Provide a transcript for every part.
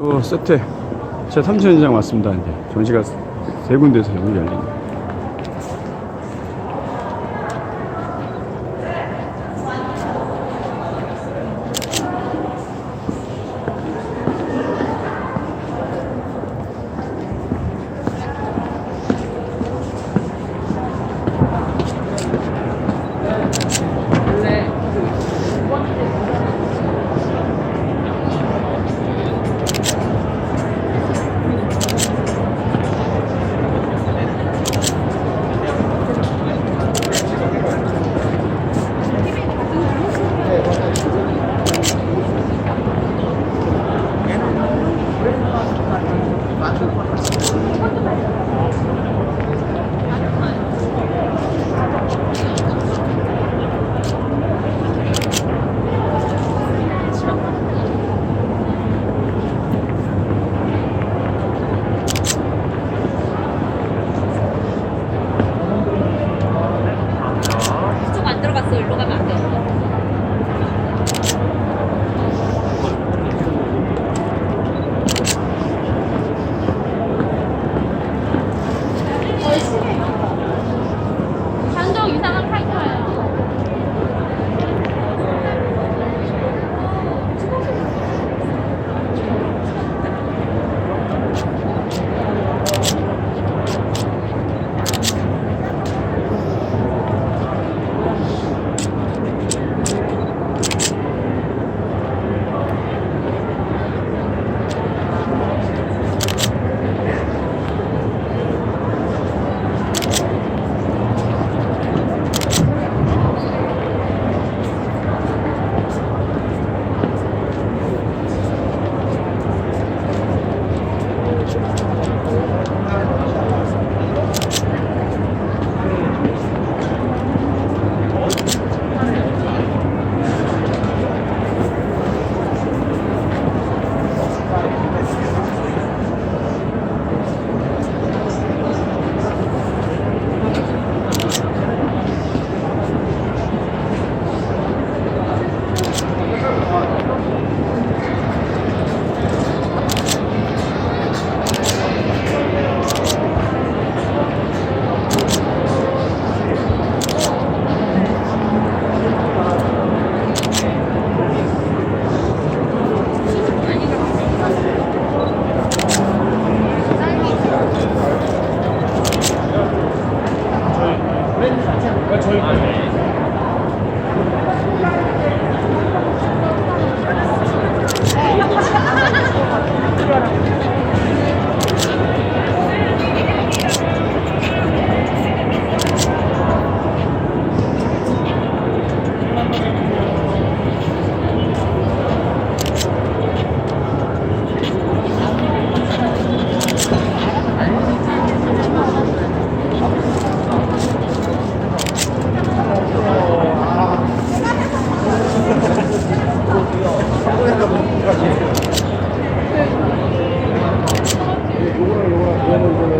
또 세트 제 3천 현장 왔습니다. 이제 전시가 세 군데서 여기 열리네.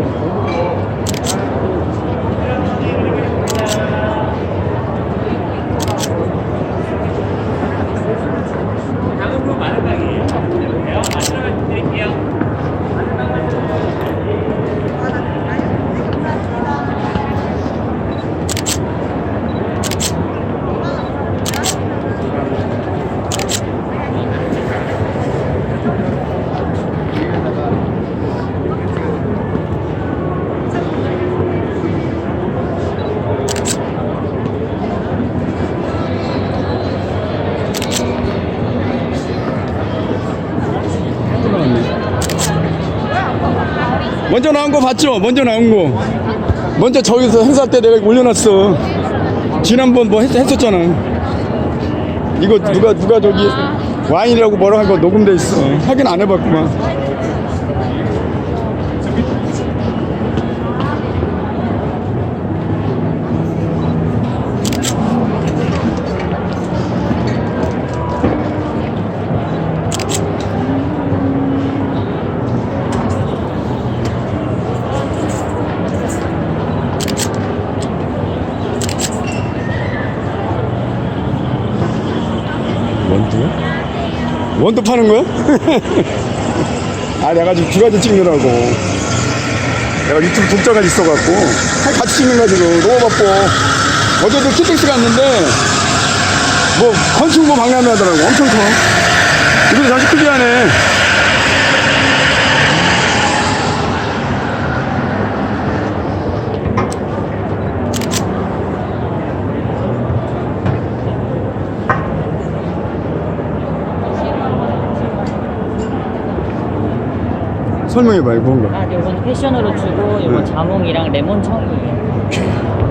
Oh, 먼저 나온 거 봤죠? 먼저 나온 거. 먼저 저기서 행사 때 내가 올려놨어. 지난번 뭐 했, 했었잖아. 이거 누가 누가 저기 와인이라고 뭐라 한 거 녹음돼 있어. 확인 안 해봤구만. 원두? 원두 파는 거야? 아 내가 지금 두 가지 찍느라고. 내가 유튜브 독자가 있어갖고 한 같이 찍는 가지고. 너무 바빠. 어제도 키텍스 갔는데 뭐 건축 뭐 박람회 하더라고. 엄청 커. 이거 다시 특이하네 설명해봐 이거 뭔가 아, 네, 이건 패션으로 주고 이건 네. 자몽이랑 레몬 청이에요.